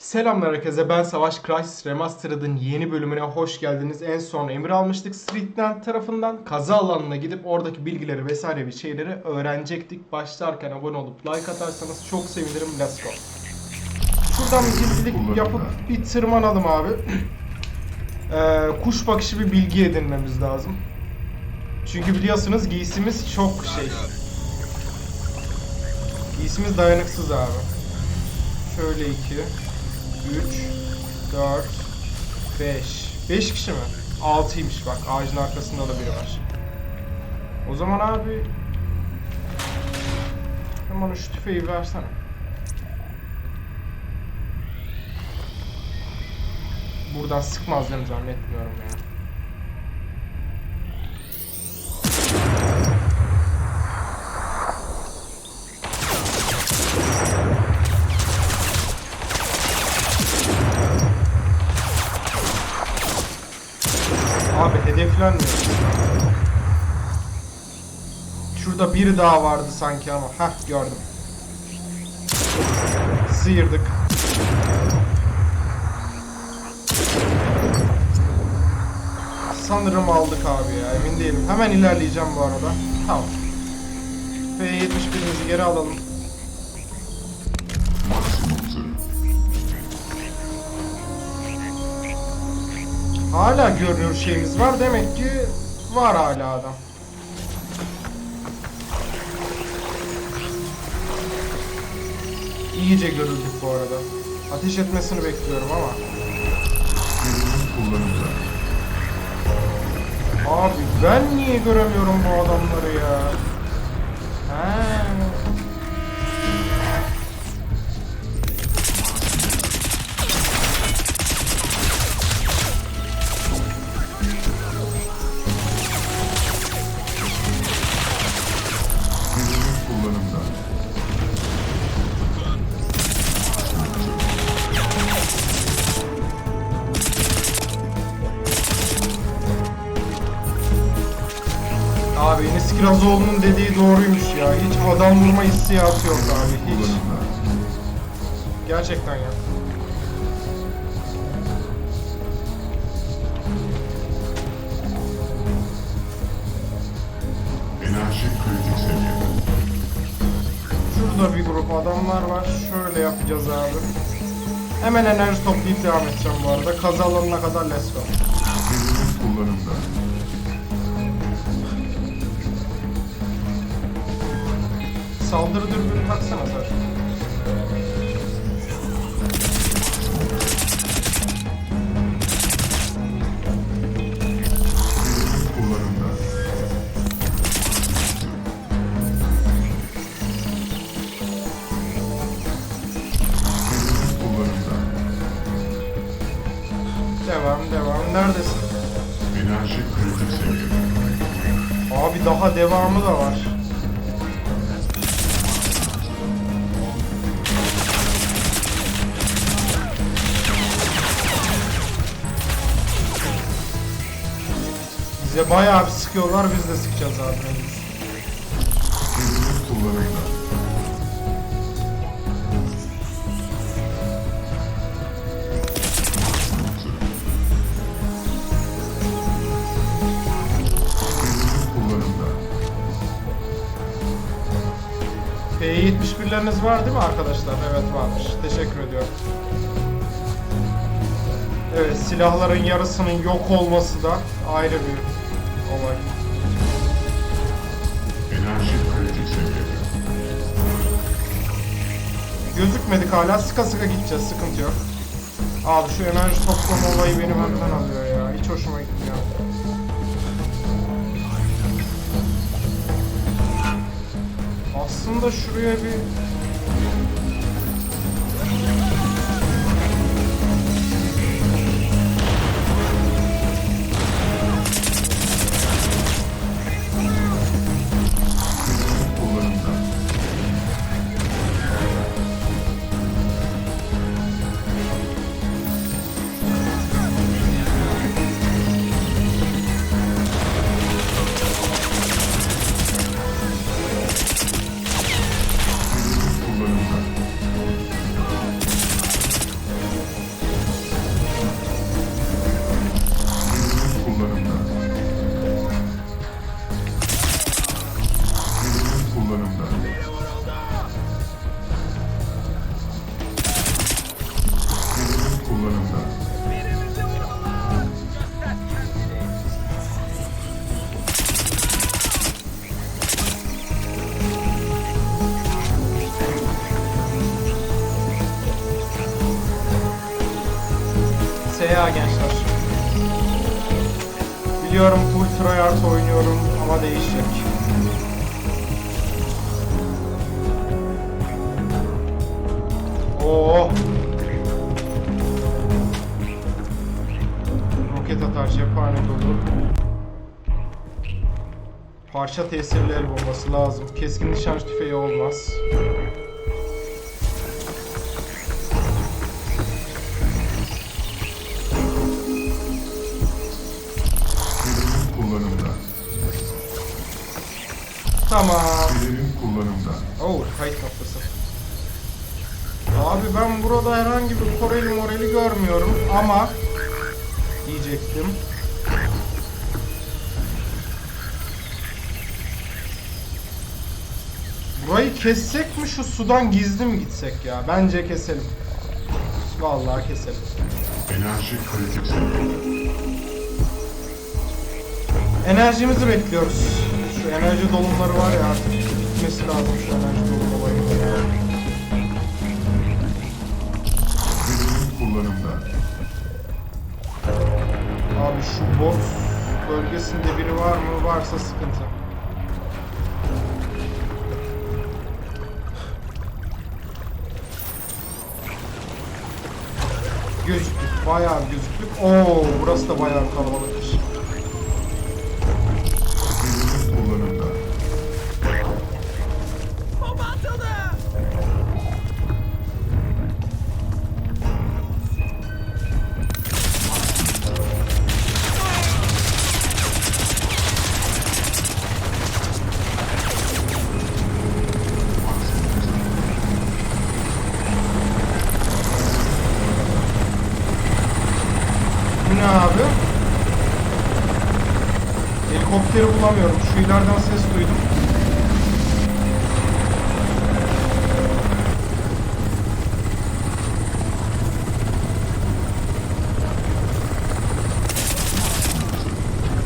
Selamlar herkese ben Savaş Crysis Remastered'ın yeni bölümüne hoş geldiniz. En son emir almıştık Streetland tarafından. Kaza alanına gidip oradaki bilgileri vesaire bir şeyleri öğrenecektik. Başlarken abone olup like atarsanız çok sevinirim. Let's go. Şuradan bir gizlilik yapıp bir tırmanalım abi. Ee, kuş bakışı bir bilgi edinmemiz lazım. Çünkü biliyorsunuz giysimiz çok şey. Giysimiz dayanıksız abi. Şöyle iki. 3, 4, 5. 5 kişi mi? 6'ymış bak. Ağacın arkasında da biri var. O zaman abi... Bana şu tüfeği versene. Buradan sıkmazlarını zannetmiyorum ya. Hedeflenmiyor. Şurada biri daha vardı sanki ama. Heh gördüm. Sıyırdık. Sanırım aldık abi ya emin değilim. Hemen ilerleyeceğim bu arada. Tamam. F71'imizi geri alalım. Hala görünür şeyimiz var. Demek ki var hala adam. İyice görüldük bu arada. Ateş etmesini bekliyorum ama. Abi ben niye göremiyorum bu adamları ya? He. Enes Kirazoğlu'nun dediği doğruymuş ya. Hiç adam vurma hissiyatı yok abi. Hiç. Gerçekten ya. Enerji kritik seviyede. Şurada bir grup adamlar var. Şöyle yapacağız abi. Hemen enerji toplayıp devam edeceğim bu arada. Kaza alanına kadar let's go. Saldırı dürbünü taksana sen. Devam devam. Neredesin? Enerji kritik seviyede. Abi daha devamı da var. Bize bayağı bir sıkıyorlar biz de sıkacağız abi. kullanımda. kullanımda. P71'leriniz var değil mi arkadaşlar? Evet varmış. Teşekkür ediyorum. Evet silahların yarısının yok olması da ayrı bir olay. Enerji kritik seviyede. Gözükmedik hala sıka sıka gideceğiz sıkıntı yok. Abi şu enerji toplama olayı beni benden alıyor ya. Hiç hoşuma gitmiyor. Aslında şuraya bir Biliyorum full tryhard oynuyorum ama değişecek. Oo. Roket atar cephane dolu. Parça tesirli el bombası lazım. Keskin nişancı tüfeği olmaz. Tamam. Pelerin kullanımda. Oo, kayıt noktası. Abi ben burada herhangi bir Koreli moreli görmüyorum ama diyecektim. Burayı kessek mi şu sudan gizli mi gitsek ya? Bence keselim. Vallahi keselim. Enerji kritik. Enerjimizi bekliyoruz. Enerji dolumları var ya artık bitmesi lazım şu enerji dolum olayı. Pelerin kullanımda. Abi şu box bölgesinde biri var mı? Varsa sıkıntı. Gözüktük. Bayağı gözüktük. Oo, burası da bayağı kalabalıkmış. İleriden ses duydum.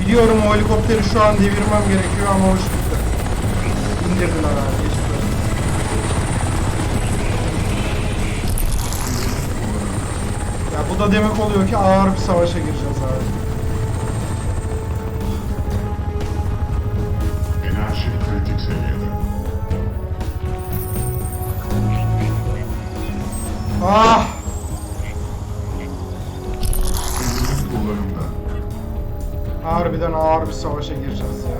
Biliyorum o helikopteri şu an devirmem gerekiyor ama bitti. İndirdiler abi. Geçti. Ya bu da demek oluyor ki ağır bir savaşa gireceğiz abi. Seviyede. Ah! Pelerin kullanımda. Harbiden ağır bir savaşa gireceğiz ya.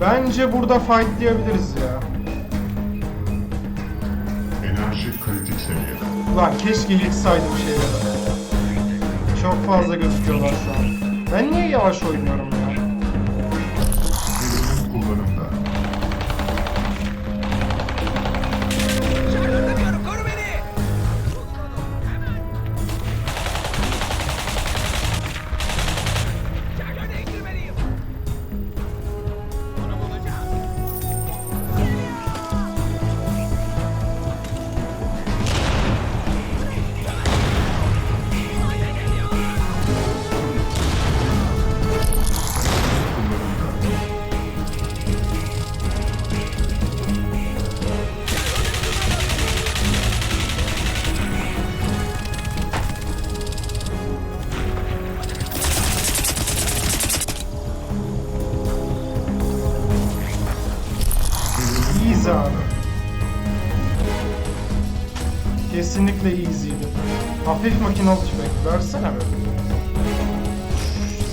Bence burada fight diyebiliriz ya. Enerji kritik seviyede. Ulan keşke yıksaydım şeyleri. Çok fazla gözüküyorlar şu an. Ben niye yavaş oynuyorum ya? Makinalı tüfek. Versene be.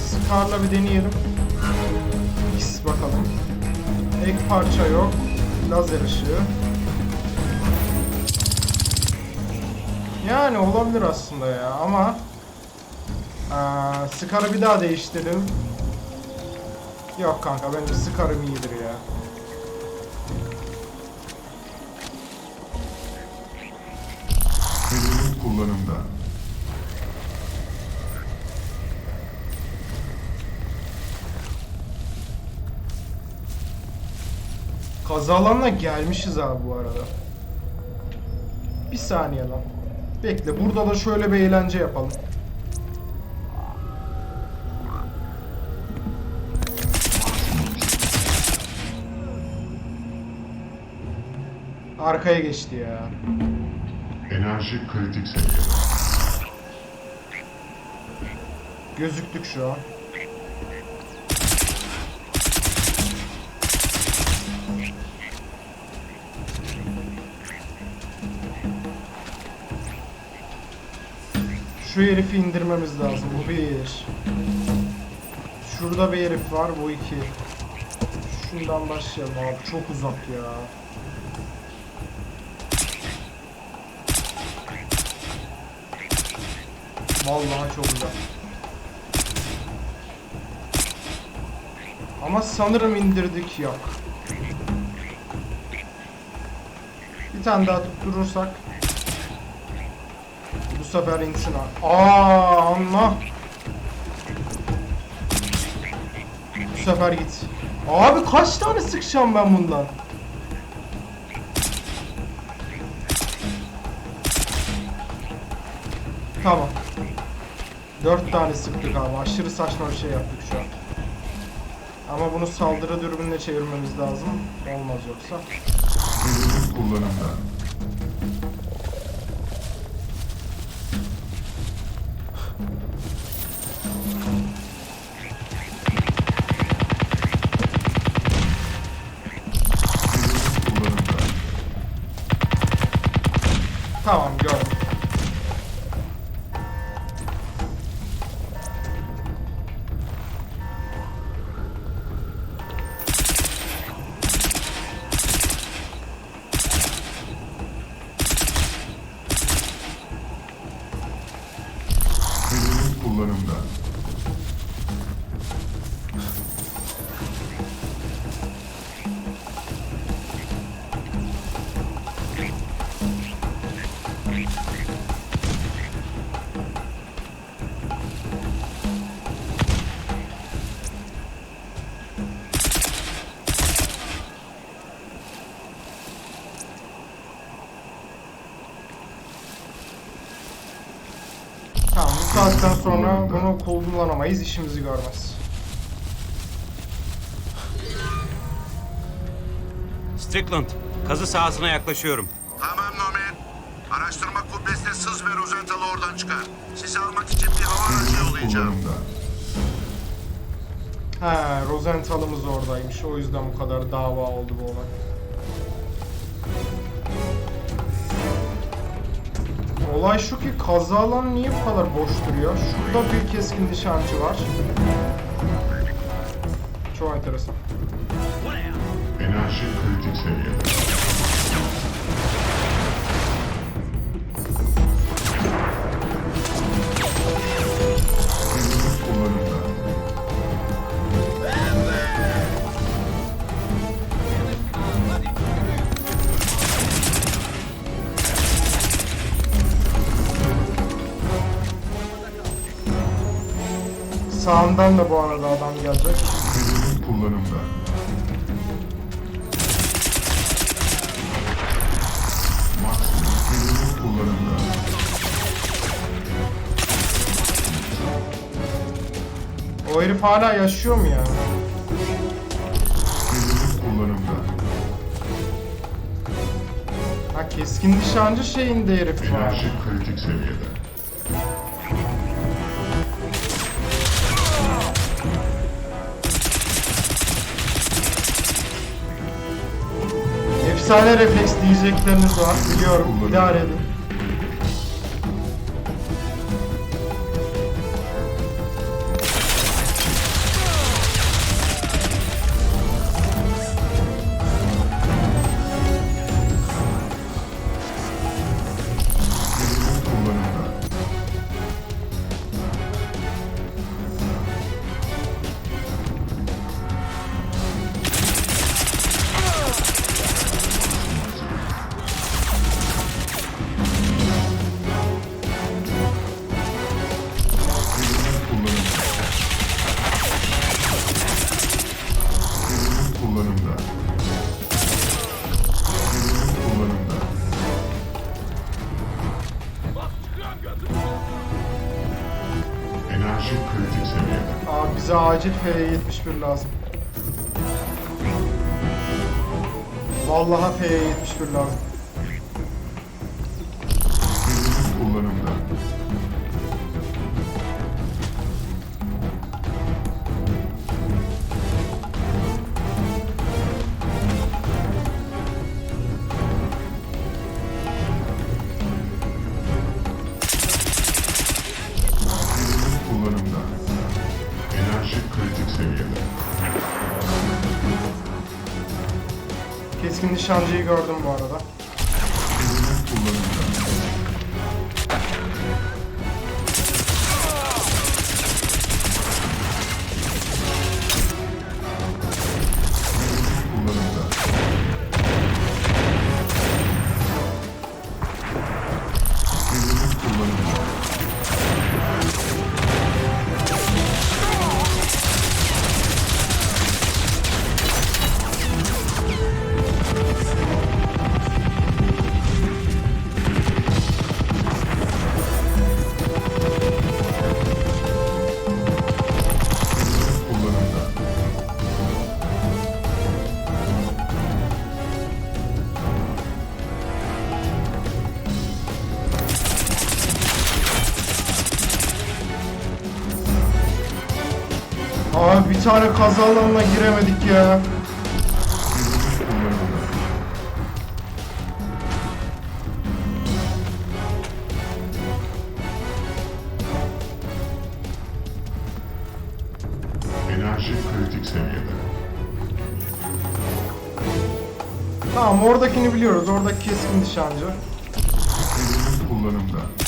Scar'la bir deneyelim. X bakalım. Ek parça yok. Lazer ışığı. Yani olabilir aslında ya ama Aa, Scar'ı bir daha değiştirdim. Yok kanka bence Scar'ım iyidir ya. kullanımda. Kaza alanına gelmişiz abi bu arada. Bir saniye lan. Bekle burada da şöyle bir eğlence yapalım. Arkaya geçti ya. Enerji kritik seviyede. Gözüktük şu an. Şu herifi indirmemiz lazım. Bu bir. Şurada bir herif var. Bu iki. Şundan başlayalım abi. Çok uzak ya. Vallahi çok uzak. Ama sanırım indirdik yok. Bir tane daha tutturursak bu sefer insin abi. Aa Allah. Bu sefer git. Abi kaç tane sıkacağım ben bundan? Tamam. Dört tane sıktık abi. Aşırı saçma bir şey yaptık şu an. Ama bunu saldırı dürbünle çevirmemiz lazım. Olmaz yoksa. Kullanımda. Kullanımda. Saatten sonra bunu kullanamayız. işimizi görmez. Strickland, kazı sahasına yaklaşıyorum. Tamam Nomen. Araştırma kubbesine sız ve Rosenthal'ı oradan çıkar. Sizi almak için bir hava aracı yollayacağım. He, Rosenthal'ımız oradaymış. O yüzden bu kadar dava oldu bu olay. Olay şu ki kaza niye bu kadar boş duruyor? Şurada bir keskin nişancı var. Çok enteresan. Enerji kritik seviyede. Sağından da bu arada adam gelecek. Verimli kullanımda. Maksimum kullanımda. O herif hala yaşıyor mu ya? Verimli kullanımda. Ha keskin nişancı şeyinde herif var. Enerji kritik seviyede. Efsane refleks diyecekleriniz var. Biliyorum. İdare edin. Acil F71 lazım. Vallahi F71 lazım. Kullanımda. Gördüm bu arada. Tane kaza alanına giremedik ya. Enerji kritik seviyede. Tamam oradakini biliyoruz. Oradaki keskin nişancı. Kullanımda.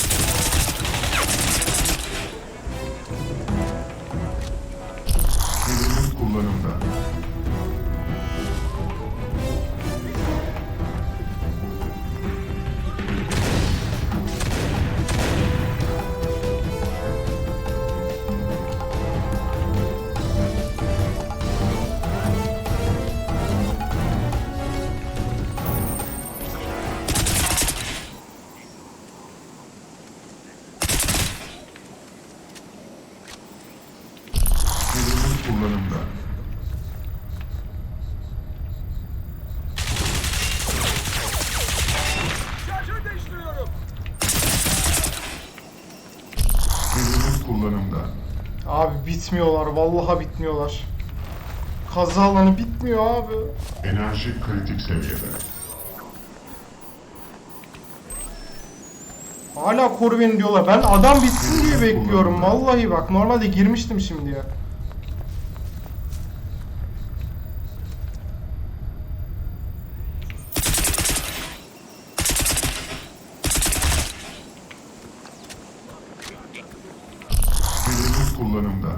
Değiştiriyorum. Sezonu kullanımda. Abi bitmiyorlar. Vallahi bitmiyorlar. Kaza alanı bitmiyor abi. Enerji kritik seviyede. Hala koru beni diyorlar. Ben adam bitsin diye bekliyorum. Vallahi bak normalde girmiştim şimdi ya. Sezonu kullanımda.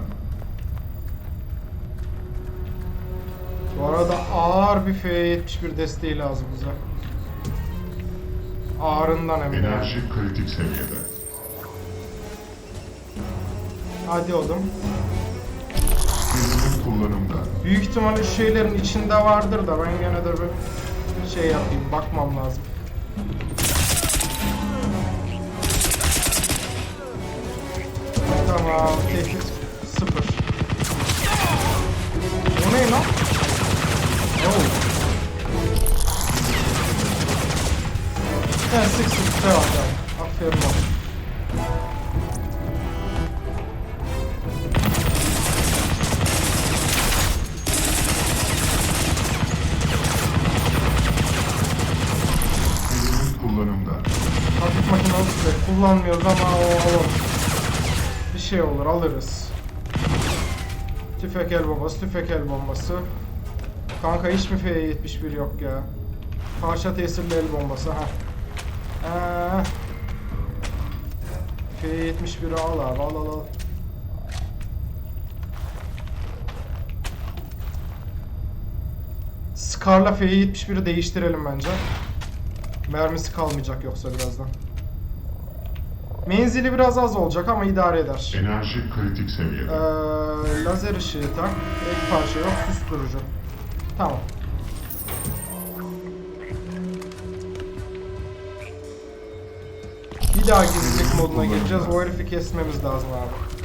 Bu arada ağır bir F71 desteği lazım bize. Ağrından eminim. Enerji kritik seviyede. Hadi oğlum. Sezonu kullanımda. Büyük ihtimalle şu şeylerin içinde vardır da ben gene de bir şey yapayım. Bakmam lazım. Tamam. Tehdit sıfır. O ne lan? Sen sık sık devam devam. Aferin. Sezonu kullanımda. Hafif makinalı tüfek kullanmıyoruz ama o alalım. Bir şey olur alırız. Tüfek el bombası, tüfek el bombası. Kanka hiç mi F71 yok ya? Parça tesirli el bombası ha. Ee, F71'i al abi al al al. Scar'la F71'i değiştirelim bence. Mermisi kalmayacak yoksa birazdan. Menzili biraz az olacak ama idare eder. Enerji kritik Ee, seviyede. lazer ışığı tak. Ek parça yok. Susturucu. Tamam. Bir daha gizlilik moduna gireceğiz. O herifi kesmemiz lazım abi.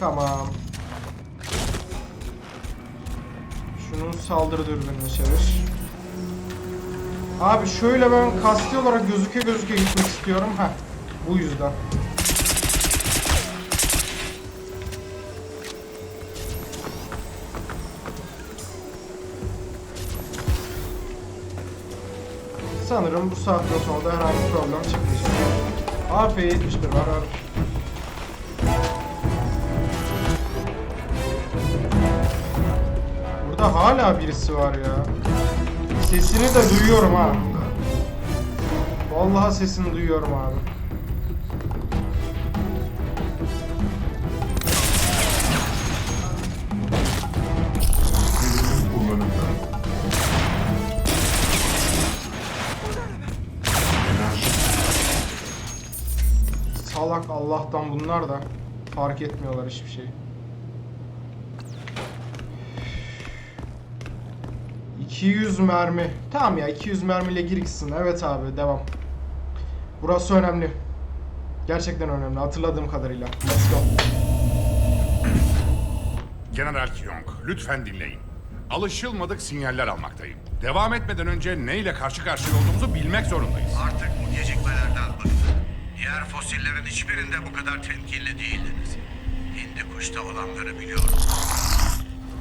Tamam. Şunun saldırı dürbününü çevir. Abi şöyle ben kasti olarak gözüke gözüke gitmek istiyorum. ha. bu yüzden. Sanırım bu saatten sonra da herhangi bir problem çıkmayacak. AP71 var. var. Burada hala birisi var ya. Sesini de duyuyorum ha. Vallahi sesini duyuyorum abi. Salak Allah'tan bunlar da fark etmiyorlar hiçbir şey. 200 mermi. Tamam ya 200 mermiyle gir gitsin. Evet abi devam. Burası önemli. Gerçekten önemli hatırladığım kadarıyla. Let's go. General Kyong, lütfen dinleyin. Alışılmadık sinyaller almaktayım. Devam etmeden önce neyle karşı karşıya olduğumuzu bilmek zorundayız. Artık bu gecikmelerden bıktık. Diğer fosillerin hiçbirinde bu kadar temkinli değildiniz. Hindi kuşta olanları biliyorum.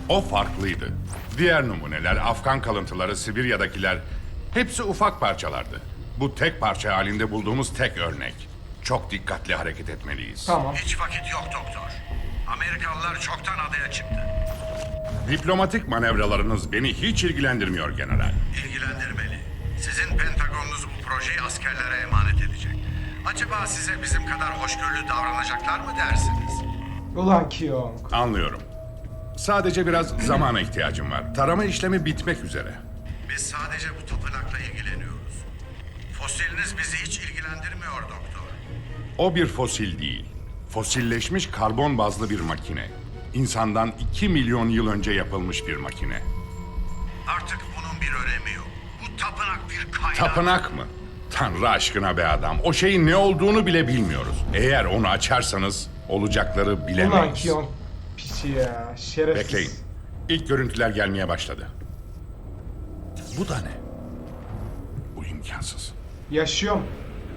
O farklıydı. Diğer numuneler, Afgan kalıntıları, Sibirya'dakiler hepsi ufak parçalardı. Bu tek parça halinde bulduğumuz tek örnek. Çok dikkatli hareket etmeliyiz. Tamam. Hiç vakit yok doktor. Amerikalılar çoktan adaya çıktı. Diplomatik manevralarınız beni hiç ilgilendirmiyor general. İlgilendirmeli. Sizin Pentagonunuz bu projeyi askerlere emanet edecek. Acaba size bizim kadar hoşgörülü davranacaklar mı dersiniz? Ulan Kyong. Anlıyorum. Sadece biraz zamana ihtiyacım var. Tarama işlemi bitmek üzere. Biz sadece bu tapınakla ilgileniyoruz. Fosiliniz bizi hiç ilgilendirmiyor doktor. O bir fosil değil. Fosilleşmiş karbon bazlı bir makine. İnsandan 2 milyon yıl önce yapılmış bir makine. Artık bunun bir önemi yok. Bu tapınak bir kaynak. Tapınak mı? Tanrı aşkına be adam. O şeyin ne olduğunu bile bilmiyoruz. Eğer onu açarsanız olacakları Ulan bilemeyiz. Kyong. Piçi ya. Şerefsiz. Bekleyin. İlk görüntüler gelmeye başladı. Bu da ne? Bu imkansız. Yaşıyorum.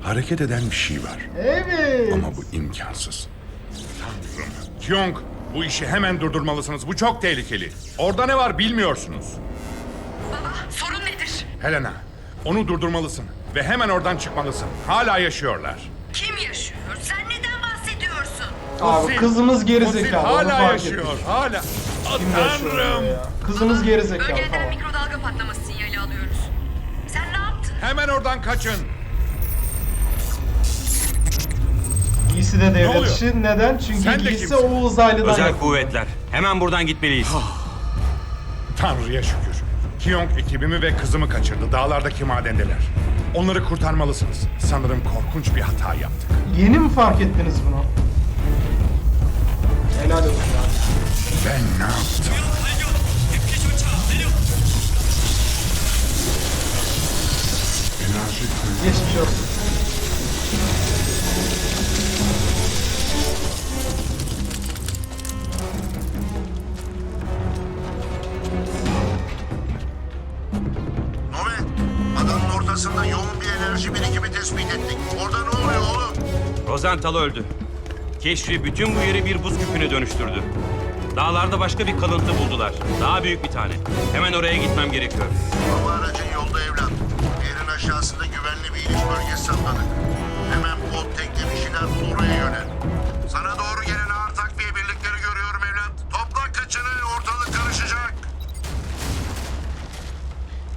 Hareket eden bir şey var. Evet. Ama bu imkansız. Tanrım. Kyong, bu işi hemen durdurmalısınız. Bu çok tehlikeli. Orada ne var bilmiyorsunuz. Baba sorun nedir? Helena, onu durdurmalısın. Ve hemen oradan çıkmalısın. Hala yaşıyorlar. Kim yaşıyor? Sen neden bahsediyorsun? Abi Fosil- kızımız geri Fosil zekalı. onu hala fark yaşıyor. ettik. Hala. Ah, Kim yaşıyor Tanrım. ya? Kızımız geri zekalı Bölgeden tamam. mikrodalga patlaması sinyali alıyoruz. Sen ne yaptın? Hemen oradan kaçın. İyisi de devlet oluyor? işi. Neden? Çünkü Sen de giysi kimsin? o uzaylıdan Özel kuvvetler. Hemen buradan gitmeliyiz. Tanrı'ya şükür. Kyong ekibimi ve kızımı kaçırdı. Dağlardaki madendeler. Onları kurtarmalısınız. Sanırım korkunç bir hata yaptık. Yeni mi fark ettiniz bunu? Helal olsun ya. Ben ne yaptım? enerji. Geçmiş olsun. Adanın ortasında yoğun bir enerji birikimi tespit ettik. Orada ne oluyor oğlum? Rosenthal öldü. Keşfi bütün bu yeri bir buz küpüne dönüştürdü. Dağlarda başka bir kalıntı buldular. Daha büyük bir tane. Hemen oraya gitmem gerekiyor. Hava aracın yolda evlat. Yerin aşağısında güvenli bir iniş bölgesi sapladık. Hemen bot tekne bir şeyler bul oraya yönel. Sana doğru gelen ağır takviye birlikleri görüyorum evlat. Topla kıçını ortalık karışacak.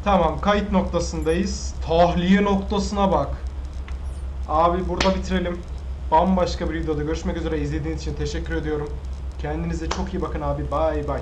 Tamam kayıt noktasındayız. Tahliye noktasına bak. Abi burada bitirelim. Bambaşka bir videoda görüşmek üzere. İzlediğiniz için teşekkür ediyorum. Kendinize çok iyi bakın abi. Bay bay.